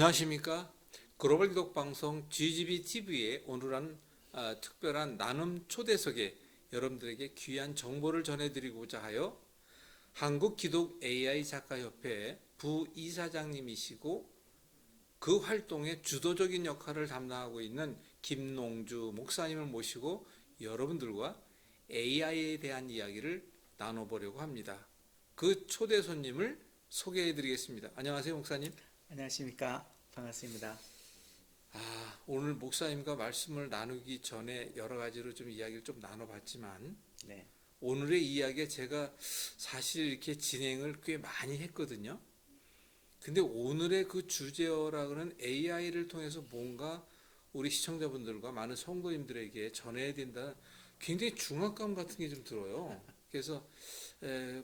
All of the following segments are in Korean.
안녕하십니까? 글로벌 기독 방송 GGB TV의 오늘은 아, 특별한 나눔 초대석에 여러분들에게 귀한 정보를 전해드리고자 하여 한국 기독 AI 작가협회 부이사장님이시고 그 활동의 주도적인 역할을 담당하고 있는 김농주 목사님을 모시고 여러분들과 AI에 대한 이야기를 나눠보려고 합니다. 그 초대 손님을 소개해 드리겠습니다. 안녕하세요, 목사님. 안녕하십니까 반갑습니다. 아, 오늘 목사님과 말씀을 나누기 전에 여러 가지로 좀 이야기를 좀 나눠봤지만 네, 오늘의 이야기에 제가 사실 이렇게 진행을 꽤 많이 했거든요. 근데 오늘의 그 주제어라 그는 AI를 통해서 뭔가 우리 시청자분들과 많은 성도님들에게 전해야 된다. 굉장히 중압감 같은 게 좀 들어요. 그래서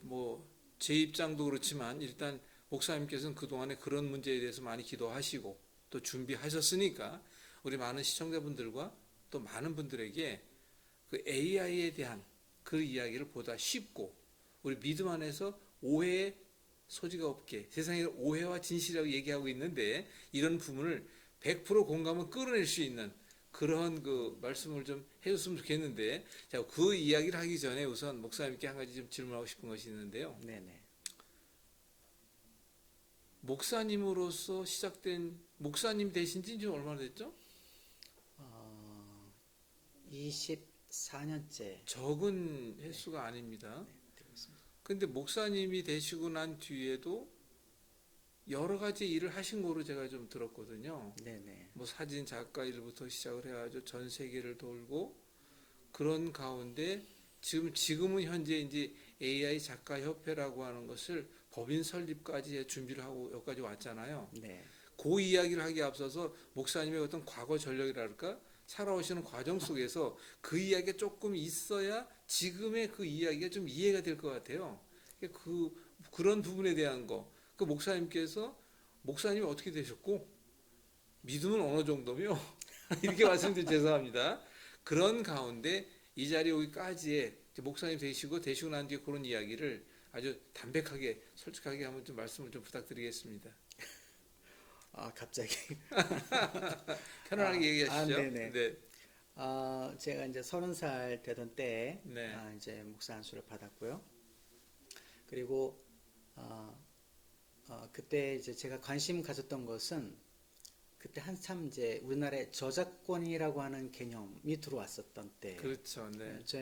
뭐 제 입장도 그렇지만 일단 목사님께서는 그동안에 그런 문제에 대해서 많이 기도하시고 또 준비하셨으니까 우리 많은 시청자분들과 또 많은 분들에게 그 AI에 대한 그 이야기를 보다 쉽고 우리 믿음 안에서 오해의 소지가 없게 세상에 오해와 진실이라고 얘기하고 있는데 이런 부분을 100% 공감을 끌어낼 수 있는 그런 그 말씀을 좀 해줬으면 좋겠는데 자 그 이야기를 하기 전에 우선 목사님께 한 가지 좀 질문하고 싶은 것이 있는데요. 네, 네. 목사님으로서 시작된 목사님 되신 지 지금 얼마나 됐죠? 어, 24년째 적은 횟수가 아닙니다. 네, 되고 있습니다. 근데 목사님이 되시고 난 뒤에도 여러 가지 일을 하신 거로 제가 좀 들었거든요. 네, 네. 뭐 사진 작가 일부터 시작을 해가지고 전 세계를 돌고 그런 가운데 지금 지금은 현재 이제 AI 작가 협회라고 하는 것을 법인 설립까지 준비를 하고 여기까지 왔잖아요. 네. 그 이야기를 하기 앞서서 목사님의 어떤 과거 전력이랄까 살아오시는 과정 속에서 그 이야기가 조금 있어야 지금의 그 이야기가 좀 이해가 될 것 같아요. 그 그런 부분에 대한 거. 그 목사님께서 목사님이 어떻게 되셨고 믿음은 어느 정도며 이렇게 말씀드려 죄송합니다. 그런 가운데 이 자리 오기까지의 목사님 되시고 되시고 난 뒤에 그런 이야기를 아주 담백하게 솔직하게 한번 좀 말씀을 좀 부탁드리겠습니다. 아 갑자기 편안하게 아, 얘기하시죠. 아, 네네. 네. 아 제가 이제 서른 살 되던 때 네. 아, 이제 목사 안수를 받았고요. 그리고 아, 어, 그때 이제 제가 관심 가졌던 것은 그때 한참 이제 우리나라에 저작권이라고 하는 개념이 들어왔었던 때. 그렇죠. 네. 저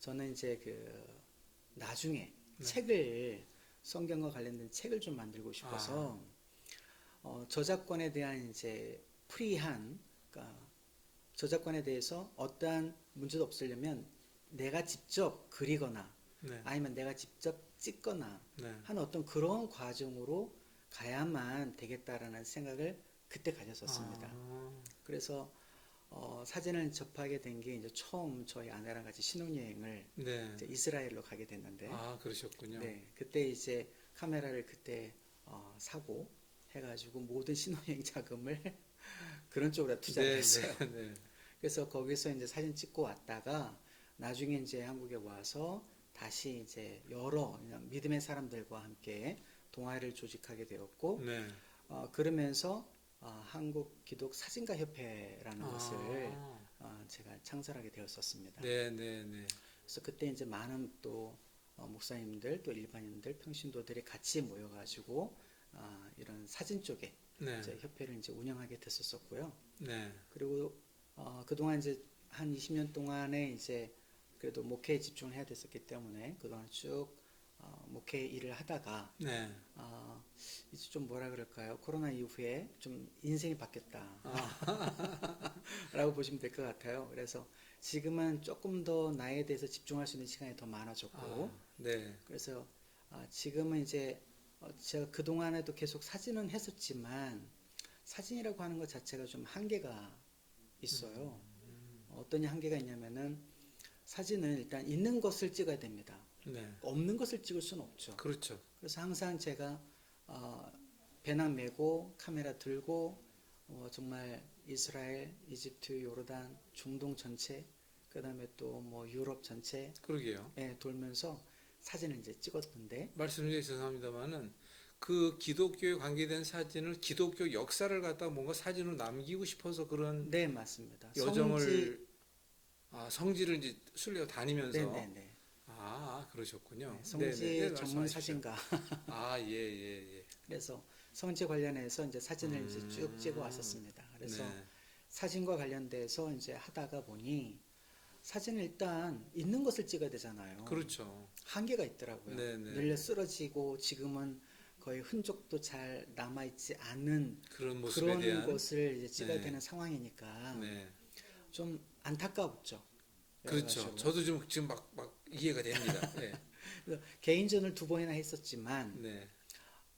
저는 이제 그 나중에 네. 책을 성경과 관련된 책을 좀 만들고 싶어서 아. 어, 저작권에 대한 이제 프리한 그러니까 저작권에 대해서 어떠한 문제도 없으려면 내가 직접 그리거나 네. 아니면 내가 직접 찍거나 네. 하는 어떤 그런 과정으로 가야만 되겠다라는 생각을 그때 가졌었습니다. 아, 그래서 어, 사진을 접하게 된 게 이제 처음 저희 아내랑 같이 신혼여행을 네. 이제 이스라엘로 가게 됐는데, 아, 그러셨군요. 네, 그때 이제 카메라를 그때 어, 사고 해가지고 모든 신혼여행 자금을 그런 쪽으로 투자를 네, 했어요. 네, 네. 그래서 거기서 이제 사진 찍고 왔다가 나중에 이제 한국에 와서 다시 이제 여러 믿음의 사람들과 함께 동아리를 조직하게 되었고, 네. 어, 그러면서 어, 한국 기독 사진가 협회라는 것을 아, 어, 제가 창설하게 되었었습니다. 네, 네, 네. 그래서 그때 이제 많은 또 어, 목사님들 또 일반인들 평신도들이 같이 모여가지고 아, 이런 사진 쪽에 네. 이제 협회를 이제 운영하게 됐었었고요. 네. 그리고 어, 그동안 이제 한 20년 동안에 이제 그래도 목회에 집중을 해야 됐었기 때문에 그동안 쭉 어, 목회 일을 하다가 네. 어, 이제 좀 뭐라 그럴까요? 코로나 이후에 좀 인생이 바뀌었다. 라고 보시면 될 것 같아요. 그래서 지금은 조금 더 나에 대해서 집중할 수 있는 시간이 더 많아졌고, 아, 네. 그래서 아, 지금은 이제 어, 제가 그동안에도 계속 사진은 했었지만, 사진이라고 하는 것 자체가 좀 한계가 있어요. 어떤 한계가 있냐면은, 사진은 일단 있는 것을 찍어야 됩니다. 네. 없는 것을 찍을 수는 없죠. 그렇죠. 그래서 항상 제가 어, 배낭 메고 카메라 들고 어, 정말 이스라엘, 이집트, 요르단, 중동 전체 그다음에 또 뭐 유럽 전체에 그러게요. 돌면서 사진을 이제 찍었는데 말씀 중에 죄송합니다만은 그 기독교에 관계된 사진을 기독교 역사를 갖다 뭔가 사진으로 남기고 싶어서 그런 네 맞습니다. 여정을 성지, 아, 성지를 이제 순례 다니면서 네네네. 아 그러셨군요. 네, 성지 네네. 네, 전문. 사진가. 아 예 예 예. 그래서 성지 관련해서 이제 사진을 이제 쭉 음. 찍어 왔었습니다. 그래서 네. 사진과 관련돼서 이제 하다가 보니 사진은 일단 있는 것을 찍어야 되잖아요. 그렇죠. 한계가 있더라고요. 네네. 늘려 쓰러지고 지금은 거의 흔적도 잘 남아 있지 않은 그런 모습에 그런 대한 것을 이제 찍어야 네. 되는 상황이니까 네. 좀 안타깝죠. 그렇죠. 저도 좀 지금 막 막 이해가 됩니다. 네. 개인전을 두 번이나 했었지만 네.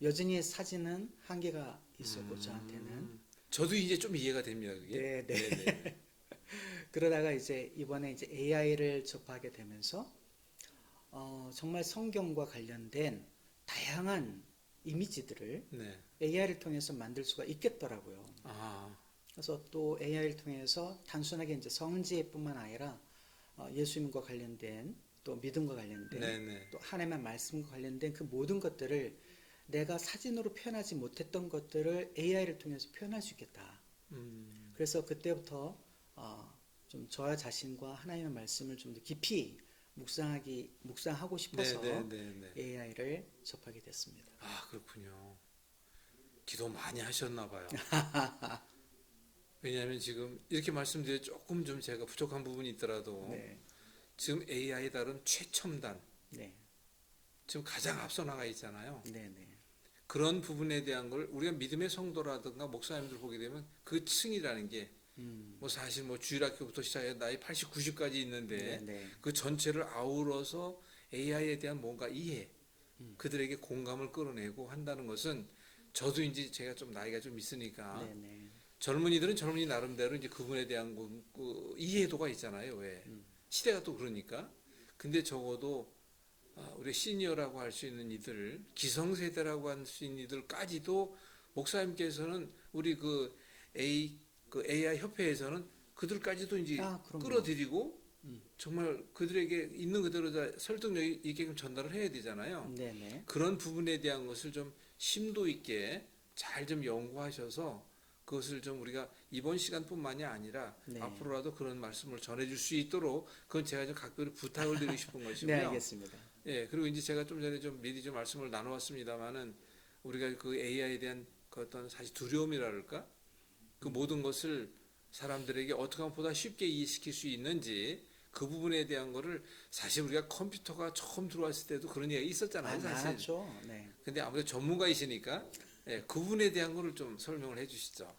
여전히 사진은 한계가 있었고 음. 저한테는 저도 이제 좀 이해가 됩니다. 그게. 네, 네. 네네. 그러다가 이제 이번에 이제 AI를 접하게 되면서 어, 정말 성경과 관련된 다양한 이미지들을 네. AI를 통해서 만들 수가 있겠더라고요. 아, 그래서 또 AI를 통해서 단순하게 이제 성지뿐만 아니라 어, 예수님과 관련된 또 믿음과 관련된 네네. 또 하나님의 말씀과 관련된 그 모든 것들을 내가 사진으로 표현하지 못했던 것들을 AI를 통해서 표현할 수 있겠다. 음, 그래서 그때부터 어, 좀 저와 자신과 하나님의 말씀을 좀 더 깊이 묵상하기 묵상하고 싶어서 네네네네. AI를 접하게 됐습니다. 아 그렇군요. 기도 많이 하셨나 봐요. 왜냐하면 지금 이렇게 말씀드려 조금 좀 제가 부족한 부분이 있더라도 네, 지금 AI 다른 최첨단 네, 지금 가장 앞서 나가 있잖아요. 네, 네, 그런 부분에 대한 걸 우리가 믿음의 성도라든가 목사님들 보게 되면 그 층이라는 게뭐 음, 사실 뭐 주일학교부터 시작해 나이 80, 90까지 있는데 네, 네, 그 전체를 아우러서 AI에 대한 뭔가 이해, 음. 그들에게 공감을 끌어내고 한다는 것은 저도 이제 제가 좀 나이가 좀 있으니까 네, 네, 젊은이들은 젊은이 나름대로 이제 그분에 대한 그, 그 이해도가 있잖아요. 왜 음. 시대가 또 그러니까. 근데 적어도 아, 우리 시니어라고 할 수 있는 이들, 기성세대라고 할 수 있는 이들까지도 목사님께서는 우리 그 A 그 AI 협회에서는 그들까지도 이제 아. 끌어들이고 음. 정말 그들에게 있는 그대로 다 설득력 있게 전달을 해야 되잖아요. 네, 네, 그런 부분에 대한 것을 좀 심도 있게 잘 좀 연구하셔서 그것을 좀 우리가 이번 시간뿐만이 아니라 네. 앞으로라도 그런 말씀을 전해줄 수 있도록 그건 제가 좀 각별히 부탁을 드리고 싶은 네, 것이고요. 알겠습니다. 예, 그리고 이제 제가 좀 전에 좀 미리 좀 말씀을 나누었습니다만은 우리가 그 AI에 대한 그 어떤 사실 두려움이랄까 그 모든 것을 사람들에게 어떻게 하면 보다 쉽게 이해시킬 수 있는지 그 부분에 대한 거를 사실 우리가 컴퓨터가 처음 들어왔을 때도 그런 얘기가 있었잖아요, 아, 사실. 많았죠. 네. 근데 아무래도 전문가이시니까 예, 그 부분에 대한 거를 좀 설명을 해주시죠.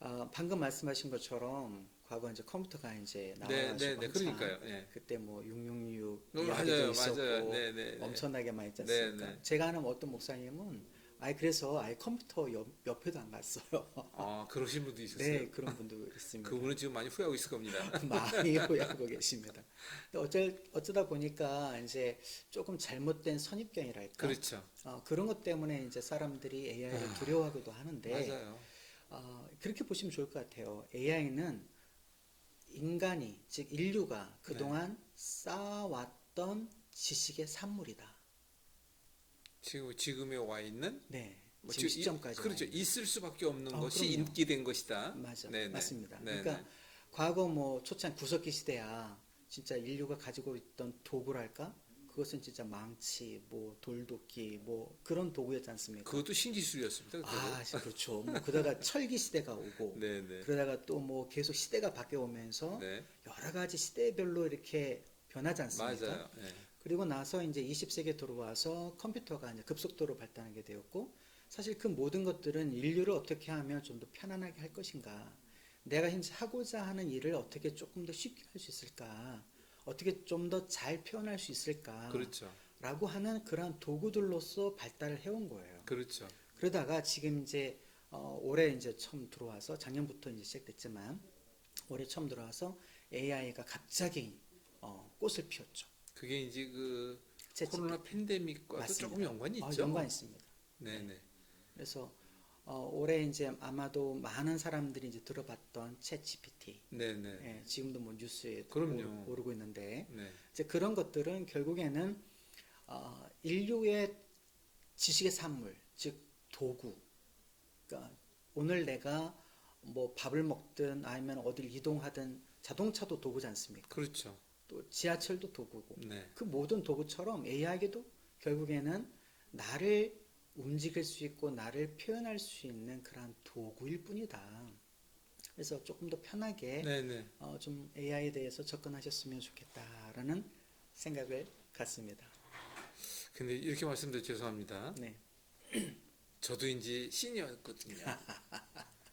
어, 방금 말씀하신 것처럼 과거 이제 컴퓨터가 이제 네, 나와가지고 네, 네, 그러니까요. 예. 그때 뭐 666 어, 이야기도 맞아요, 있었고 맞아요. 네, 네, 네. 엄청나게 많이 있지 네, 않습니까? 네. 제가 아는 어떤 목사님은 아예 그래서 아예 컴퓨터 옆, 옆에도 안 갔어요. 아, 그러신 분도 있었어요. 네, 그런 분도 있습니다. 그분은 지금 많이 후회하고 있을 겁니다. 많이 후회하고 계십니다. 근데 어쩔, 어쩌다 보니까 이제 조금 잘못된 선입견이랄까. 그렇죠. 어, 그런 것 때문에 이제 사람들이 AI를 두려워하기도 하는데 맞아요. 어, 그렇게 보시면 좋을 것 같아요. AI는 인간이 즉 인류가 그동안 네. 쌓아왔던 지식의 산물이다. 지금 지금에 와 있는 네. 뭐 지금 시점까지 그렇죠. 있을 수밖에 없는 어, 것이 그럼요. 인기된 것이다. 맞아, 네, 네. 맞습니다. 네, 그러니까 네. 과거 뭐 초창 구석기 시대야 진짜 인류가 가지고 있던 도구랄까? 그것은 진짜 망치, 뭐 돌도끼, 뭐 그런 도구였지 않습니까? 그것도 신기술이었습니다. 그때도. 아, 그렇죠. 뭐 그러다가 철기 시대가 오고, 네, 네. 그러다가 또 뭐 계속 시대가 바뀌어 오면서 네. 여러 가지 시대별로 이렇게 변하지 않습니까? 맞아요. 네. 그리고 나서 이제 20세기에 들어와서 컴퓨터가 이제 급속도로 발달하게 되었고 사실 그 모든 것들은 인류를 어떻게 하면 좀 더 편안하게 할 것인가 내가 현재 하고자 하는 일을 어떻게 조금 더 쉽게 할 수 있을까 어떻게 좀 더 잘 표현할 수 있을까 그렇죠. 라고 하는 그러한 도구들로서 발달을 해온 거예요 그렇죠. 그러다가 지금 이제 어, 올해 이제 처음 들어와서 작년부터 이제 시작됐지만 올해 처음 들어와서 AI가 갑자기 어, 꽃을 피웠죠 그게 이제 그. 코로나 팬데믹과도 맞습니다. 조금 연관이 어, 있죠. 연관 있습니다. 네, 네. 그래서 어, 올해 이제 아마도 많은 사람들이 이제 들어봤던 챗 GPT. 네, 네. 예, 지금도 뭐 뉴스에 그럼요. 오르, 고 있는데 네. 이제 그런 것들은 결국에는 어, 인류의 지식의 산물, 즉 도구. 그러니까 오늘 내가 뭐 밥을 먹든 아니면 어딜 이동하든 자동차도 도구지 않습니까? 그렇죠. 또 지하철도 도구고 네. 그 모든 도구처럼 AI에게도 결국에는 나를 움직일 수 있고 나를 표현할 수 있는 그러한 도구일 뿐이다. 그래서 조금 더 편하게 네, 네. 어, 좀 AI에 대해서 접근하셨으면 좋겠다라는 생각을 갖습니다. 근데 이렇게 말씀드려 죄송합니다. 네, 저도 이제 시니어였거든요.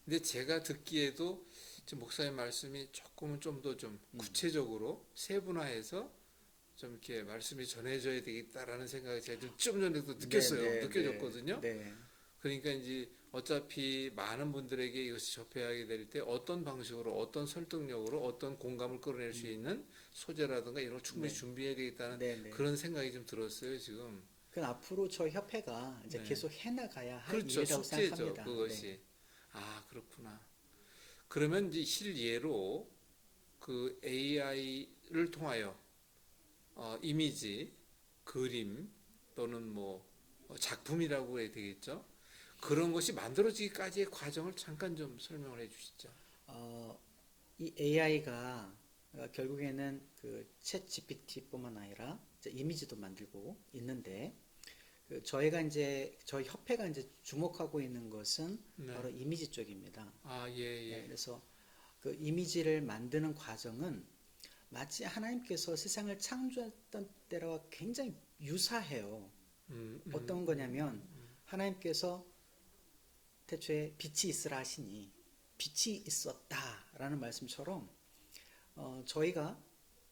근데 제가 듣기에도 지금 목사님 말씀이 조금은 좀 더좀 음. 구체적으로 세분화해서 좀 이렇게 말씀이 전해져야 되겠다라는 생각이 제가 좀, 좀 전에도 느꼈어요. 네, 네, 느껴졌거든요. 네, 그러니까 이제 어차피 많은 분들에게 이것이 접해하게 될때 어떤 방식으로 어떤 설득력으로 어떤 공감을 끌어낼 수 있는 소재라든가 이런 걸 충분히 음. 네. 준비해야 되겠다는 네, 네. 그런 생각이 좀 들었어요 지금. 그 앞으로 저 협회가 이제 네. 계속 해나가야 할 그렇죠 일이라고 숙제죠 생각합니다. 그것이. 네. 아 그렇구나. 그러면 이제 실예로 그 AI를 통하여 어, 이미지, 그림 또는 뭐 어, 작품이라고 해야 되겠죠. 그런 것이 만들어지기까지의 과정을 잠깐 좀 설명을 해주시죠. 어, 이 AI가 결국에는 그 챗 GPT뿐만 아니라 이미지도 만들고 있는데 그 저희가 이제 저희 협회가 이제 주목하고 있는 것은 네. 바로 이미지 쪽입니다. 아 예 예. 네, 그래서 그 이미지를 만드는 과정은 마치 하나님께서 세상을 창조했던 때와 굉장히 유사해요. 음, 음. 어떤 거냐면 하나님께서 태초에 빛이 있으라 하시니 빛이 있었다라는 말씀처럼 어, 저희가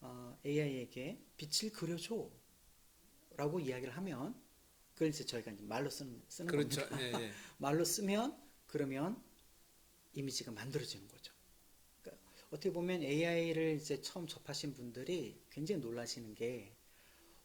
어, AI에게 빛을 그려줘 라고 이야기를 하면 그걸 이제 저희가 이제 말로 쓰는, 쓰는 그렇죠. 겁니다. 예, 예. 말로 쓰면 그러면 이미지가 만들어지는 거죠. 그러니까 어떻게 보면 AI를 이제 처음 접하신 분들이 굉장히 놀라시는 게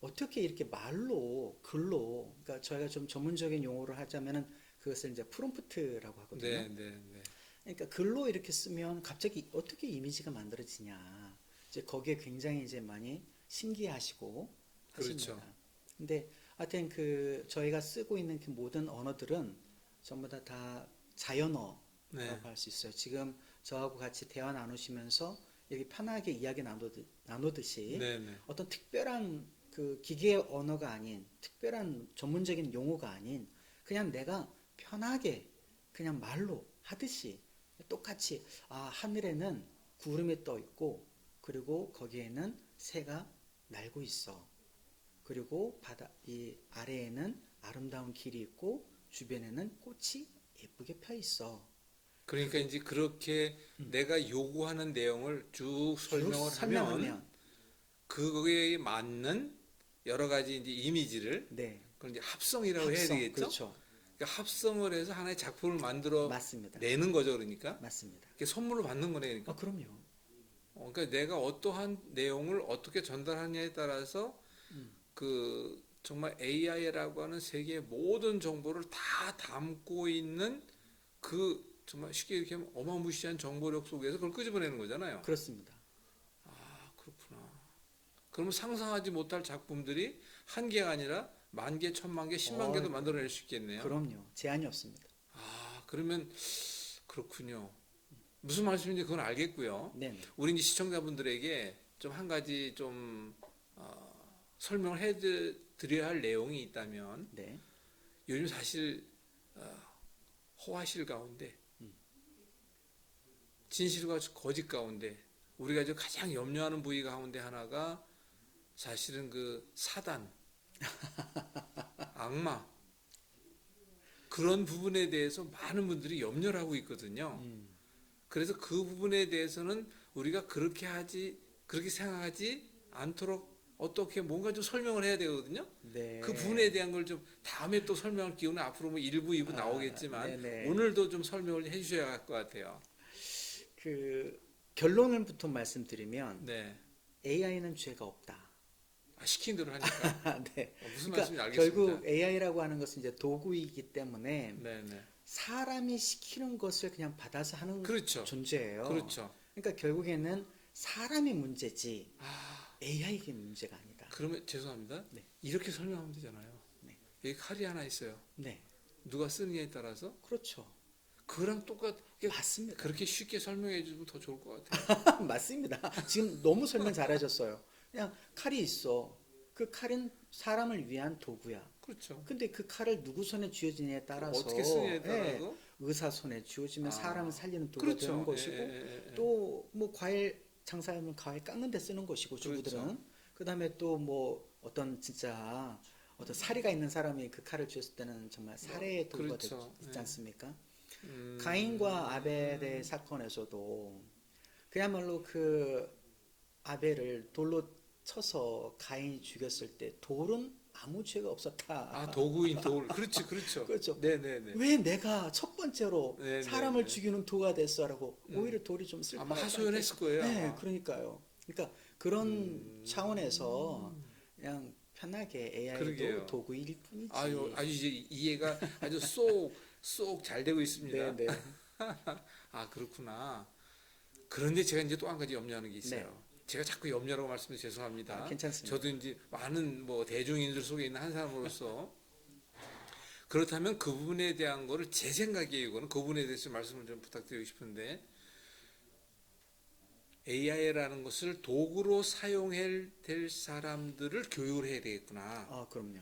어떻게 이렇게 말로 글로 그러니까 저희가 좀 전문적인 용어를 하자면은 그것을 이제 프롬프트라고 하거든요. 네, 네, 네. 그러니까 글로 이렇게 쓰면 갑자기 어떻게 이미지가 만들어지냐. 이제 거기에 굉장히 이제 많이 신기하시고 하십니다. 그렇죠. 근데 하여튼 그 저희가 쓰고 있는 그 모든 언어들은 전부 다 다 자연어라고 네. 할수 있어요. 지금 저하고 같이 대화 나누시면서 이렇게 편하게 이야기 나누듯, 나누듯이 네, 네. 어떤 특별한 그 기계 언어가 아닌 특별한 전문적인 용어가 아닌 그냥 내가 편하게 그냥 말로 하듯이 똑같이 아 하늘에는 구름이 떠 있고 그리고 거기에는 새가 날고 있어 그리고 바다 이 아래에는 아름다운 길이 있고 주변에는 꽃이 예쁘게 펴 있어 그러니까 이제 그렇게 내가 요구하는 내용을 쭉 설명을 쭉 하면 설명하면 그거에 맞는 여러 가지 이제 이미지를 네 그걸 이제 합성이라고 해야 합성, 되겠죠. 그렇죠 그러니까 합성을 해서 하나의 작품을 만들어 맞습니다 내는 거죠, 그러니까. 맞습니다 이게 선물로 받는 거네, 그러니까. 아 그럼요 어, 그러니까 내가 어떠한 내용을 어떻게 전달하냐에 따라서 음. 그 정말 AI라고 하는 세계의 모든 정보를 다 담고 있는 그 정말 쉽게 얘기하면 어마무시한 정보력 속에서 그걸 끄집어내는 거잖아요. 그렇습니다 아, 그렇구나. 그러면 상상하지 못할 작품들이 한 개가 아니라 만 개, 천만 개, 십만 어, 개도 만들어낼 수 있겠네요. 그럼요 제한이 없습니다 아, 그러면 그렇군요. 무슨 말씀인지 그건 알겠고요. 네 네. 우리 이제 시청자분들에게 좀 한 가지 좀 어, 설명을 해드려야 할 내용이 있다면 네. 요즘 사실 어, 허와실 가운데 음. 진실과 거짓 가운데 우리가 지금 가장 염려하는 부위 가운데 하나가 사실은 그 사단, 악마 그런 부분에 대해서 많은 분들이 염려를 하고 있거든요. 음. 그래서 그 부분에 대해서는 우리가 그렇게 하지 그렇게 생각하지 않도록 어떻게 뭔가 좀 설명을 해야 되거든요. 네. 그 부분에 대한 걸 좀 다음에 또 설명할 기회는 앞으로 뭐 일부, 이부 아, 나오겠지만 네네. 오늘도 좀 설명을 해 주셔야 할 것 같아요. 그 결론을 부터 말씀드리면 네, AI는 죄가 없다. 아, 시킨 대로 하니까 네. 어, 무슨 그러니까 말씀인지 알겠습니다. 결국 AI라고 하는 것은 이제 도구이기 때문에 네, 네, 사람이 시키는 것을 그냥 받아서 하는 그렇죠, 존재예요. 그렇죠. 그러니까 결국에는 사람이 문제지 아, AI가 문제가 아니다. 그러면 죄송합니다. 네. 이렇게 설명하면 되잖아요. 네. 여기 칼이 하나 있어요. 네. 누가 쓰느냐에 따라서 그렇죠. 그랑 똑같게 맞습니다. 그렇게 쉽게 설명해 주면 더 좋을 것 같아요. 맞습니다. 지금 너무 설명 잘하셨어요. 그냥 칼이 있어. 그 칼은 사람을 위한 도구야. 그렇죠. 근데 그 칼을 누구 손에 쥐어지냐에 따라서 어떻게 쓰느냐에 예, 따라서 의사 손에 쥐어지면 아, 사람을 살리는 도구가 그렇죠. 되는 것이고 예, 예, 예. 또뭐 과일 장사하면 과일 깎는 데 쓰는 것이고 주부들은 그렇죠. 그다음에 또 뭐 어떤 진짜 어떤 사리가 있는 사람이 그 칼을 쥐었을 때는 정말 살해의 도구가 그렇죠. 되, 있지 네. 않습니까? 음, 가인과 아벨의 사건에서도 그야말로 그 아벨을 돌로 쳐서 가인이 죽였을 때 돌은 아무 죄가 없었다. 아 도구인 돌 그렇지 그렇죠. 그렇죠. 네 네 네. 왜 내가 첫 번째로 네, 사람을 네, 네. 죽이는 도가 됐어라고 음. 오히려 돌이 좀 쓸까 아마 하소연했을 거예요. 네, 아마. 그러니까요. 그러니까 그런 음. 차원에서 그냥 편하게 AI도 그러게요. 도구일 뿐이지. 아유 아주 이제 이해가 아주 쏙 쏙 잘 되고 있습니다. 네, 네. 아 그렇구나. 그런데 제가 이제 또 한 가지 염려하는 게 있어요. 제가 자꾸 염려라고 말씀드려 죄송합니다. 네. 아, 괜찮습니다. 저도 이제 많은 뭐 대중인들 속에 있는 한 사람으로서 그렇다면 그 부분에 대한 거를 제 생각에 이거는 그 부분에 대해서 말씀을 좀 부탁드리고 싶은데 AI라는 것을 도구로 사용해야 될 사람들을 교육을 해야 되겠구나. 아, 그럼요.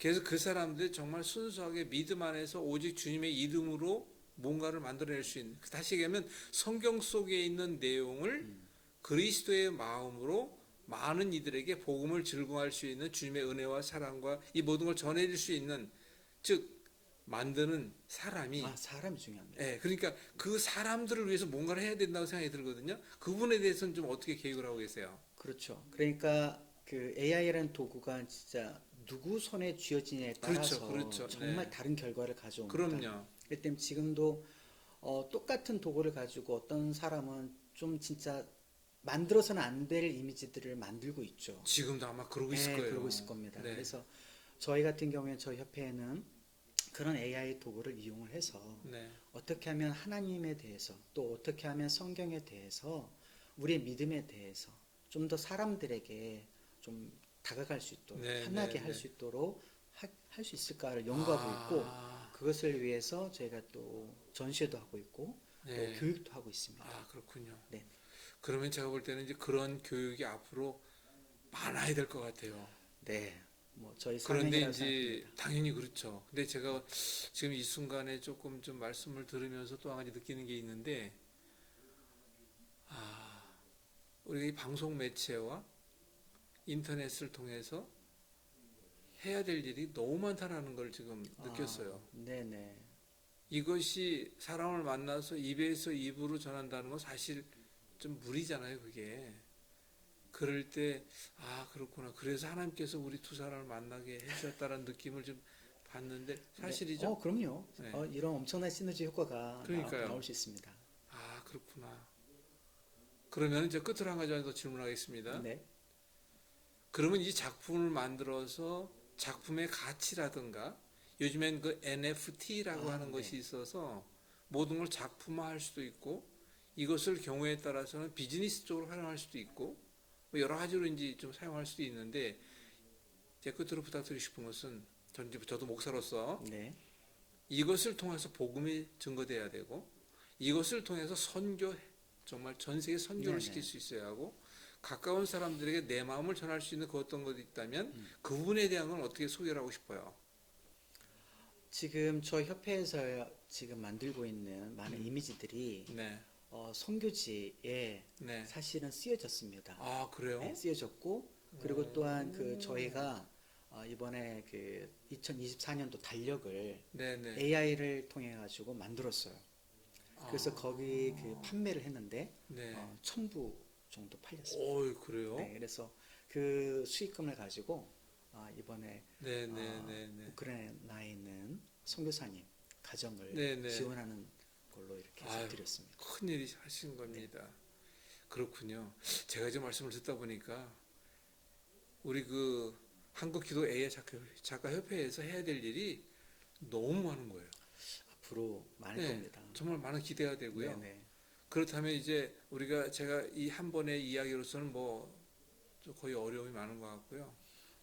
그래서 그 사람들이 정말 순수하게 믿음 안에서 오직 주님의 이름으로 뭔가를 만들어낼 수 있는 다시 얘기하면 성경 속에 있는 내용을 그리스도의 마음으로 많은 이들에게 복음을 즐거워할 수 있는 주님의 은혜와 사랑과 이 모든 걸 전해질 수 있는 즉 만드는 사람이 아, 사람이 중요합니다. 예, 그러니까 그 사람들을 위해서 뭔가를 해야 된다고 생각이 들거든요. 그 부분에 대해서는 좀 어떻게 계획을 하고 계세요? 그렇죠. 그러니까 그 AI라는 도구가 진짜 누구 손에 쥐어지냐에 그렇죠, 따라서 그렇죠. 정말 네. 다른 결과를 가져옵니다. 그럼요. 그렇기 때문에 지금도 어, 똑같은 도구를 가지고 어떤 사람은 좀 진짜 만들어서는 안 될 이미지들을 만들고 있죠. 지금도 아마 그러고 네, 있을 거예요. 그러고 있을 겁니다. 네. 그래서 저희 같은 경우에 저희 협회에는 그런 AI 도구를 이용을 해서 네. 어떻게 하면 하나님에 대해서 또 어떻게 하면 성경에 대해서 우리의 믿음에 대해서 좀 더 사람들에게 좀 다가갈 수 있도록 네, 편하게 네, 할 네. 수 있도록 할 수 있을까를 연구하고 있고 아, 그것을 위해서 저희가 또 전시회도 하고 있고 네. 또 교육도 하고 있습니다. 아 그렇군요. 네. 그러면 제가 볼 때는 이제 그런 교육이 앞으로 많아야 될 것 같아요. 네, 뭐 저희 그런데 이제 생각합니다. 당연히 그렇죠. 근데 제가 지금 이 순간에 조금 좀 말씀을 들으면서 또 한 가지 느끼는 게 있는데, 아, 우리가 이 방송 매체와 인터넷을 통해서 해야 될 일이 너무 많다라는 걸 지금 느꼈어요. 아, 네네. 이것이 사람을 만나서 입에서 입으로 전한다는 건 사실 좀 무리잖아요, 그게. 그럴 때, 아, 그렇구나. 그래서 하나님께서 우리 두 사람을 만나게 해주셨다는 느낌을 좀 받는데, 사실이죠? 어, 그럼요. 네. 어, 이런 엄청난 시너지 효과가 그러니까요. 나, 나올 수 있습니다. 아, 그렇구나. 그러면 이제 끝으로 한 가지 더 질문하겠습니다. 네. 그러면 이 작품을 만들어서 작품의 가치라든가 요즘엔 그 NFT라고 아, 하는 네. 것이 있어서 모든 걸 작품화할 수도 있고 이것을 경우에 따라서는 비즈니스 쪽으로 활용할 수도 있고 뭐 여러 가지로 이제 좀 사용할 수도 있는데 제 끝으로 부탁드리고 싶은 것은 전 저도 목사로서 네. 이것을 통해서 복음이 증거돼야 되고 이것을 통해서 선교 정말 전 세계 선교를 네네. 시킬 수 있어야 하고 가까운 사람들에게 내 마음을 전할 수 있는 그 어떤 것이 있다면 음. 그 부분에 대한 건 어떻게 소개를 하고 싶어요. 지금 저희 협회에서 지금 만들고 있는 많은 음. 이미지들이 네, 어, 선교지에 네. 사실은 쓰여졌습니다. 아 그래요? 네, 쓰여졌고 그리고 또한 그 저희가 어, 이번에 그 2024년도 달력을 네, 네. AI를 통해 가지고 만들었어요. 그래서 아, 거기 그 판매를 했는데 네. 어, 천부 정도 팔렸습니다. 오, 그래요? 네, 그래서 그 수익금을 가지고 아, 이번에 네, 네, 아, 네, 네. 우크라이나에 있는 선교사님 가정을 네, 네. 지원하는 걸로 이렇게 아유. 드렸습니다. 큰 일이 하신 겁니다. 그렇군요. 제가 지금 말씀을 듣다 보니까 우리 그 한국 기도 AI 작가, 작가 협회에서 해야 될 일이 너무 많은 거예요. 앞으로 많을 네, 겁니다. 정말 많은 기대가 되고요. 네, 네. 그렇다면 이제 우리가 제가 이 한 번의 이야기로서는 뭐좀 거의 어려움이 많은 것 같고요.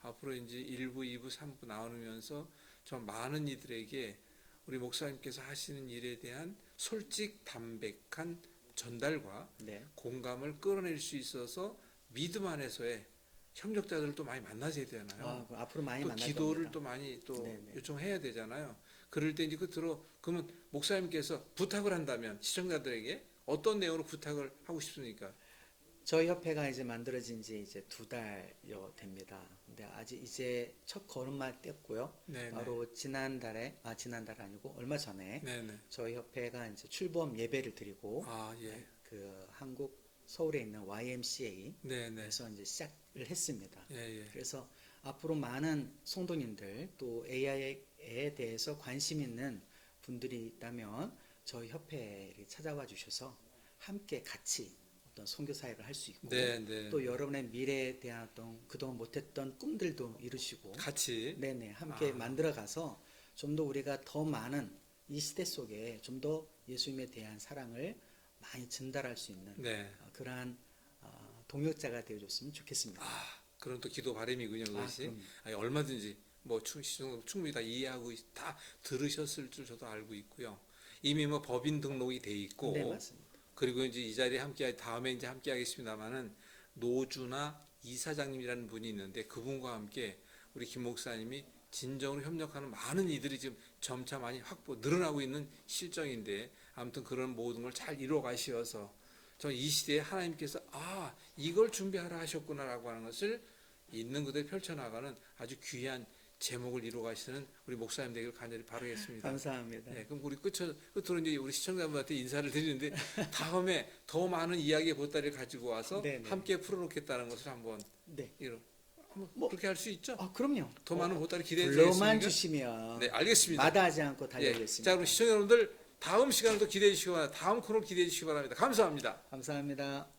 앞으로 이제 1부, 2부, 3부 나누면서 좀 많은 이들에게 우리 목사님께서 하시는 일에 대한 솔직 담백한 전달과 네. 공감을 끌어낼 수 있어서 믿음 안에서의 협력자들을 또 많이 만나셔야 되잖아요. 아, 그럼 앞으로 많이 또 기도를 겁니다. 또 많이 또 네네. 요청해야 되잖아요. 그럴 때 이제 그 들어 그러면 목사님께서 부탁을 한다면 시청자들에게 어떤 내용으로 부탁을 하고 싶습니까? 저희 협회가 이제 만들어진 지 이제 두 달여 됩니다. 근데 아직 이제 첫 걸음마 뗐고요. 네, 바로 지난달에 아 지난달 아니고 얼마 전에 네, 네. 저희 협회가 이제 출범 예배를 드리고 아, 예. 그 한국 서울에 있는 YMCA에서 네, 네. 이제 시작을 했습니다. 예, 예. 그래서 앞으로 많은 성도님들 또 AI에 대해서 관심 있는 분들이 있다면 저희 협회에 찾아와 주셔서 함께 같이 어떤 선교 사역을 할 수 있고 네, 네. 또 여러분의 미래에 대한 어떤 그동안 못했던 꿈들도 이루시고 같이 네네 함께 아. 만들어가서 좀 더 우리가 더 많은 이 시대 속에 좀 더 예수님에 대한 사랑을 많이 전달할 수 있는 네. 어, 그러한 어, 동역자가 되어줬으면 좋겠습니다. 아, 그런 또 기도 바람이군요, 아, 그것이. 그럼요. 아니, 얼마든지 뭐 충- 충분히 다 이해하고 있- 다 들으셨을 줄 저도 알고 있고요. 이미 뭐 법인 등록이 돼 있고 네 맞습니다. 그리고 이제 이 자리에 함께 다음에 이제 함께 하겠습니다만은 노주나 이사장님이라는 분이 있는데 그분과 함께 우리 김 목사님이 진정으로 협력하는 많은 이들이 지금 점차 많이 확보 늘어나고 있는 실정인데 아무튼 그런 모든 걸 잘 이루어 가시어서 저이 시대에 하나님께서 아 이걸 준비하라 하셨구나라고 하는 것을 있는 그대로 펼쳐나가는 아주 귀한 제목을 이루어 가시는 우리 목사님 되기를 간절히 바라겠습니다. 감사합니다. 네, 그럼 우리 끝으로, 끝으로 이제 우리 시청자분한테 인사를 드리는데 다음에 더 많은 이야기의 보따리를 가지고 와서 네, 네. 함께 풀어놓겠다는 것을 한번 네. 이런 뭐, 그렇게 할 수 있죠? 아 그럼요. 더 많은 보따리 기대해 주시겠습니까? 주시면 네, 알겠습니다. 마다하지 않고 예, 달려오겠습니다. 자, 그럼 시청자 여러분들 다음 시간을 또 기대해 주시기 바랍니다. 다음 코너 기대해 주시기 바랍니다. 감사합니다. 감사합니다.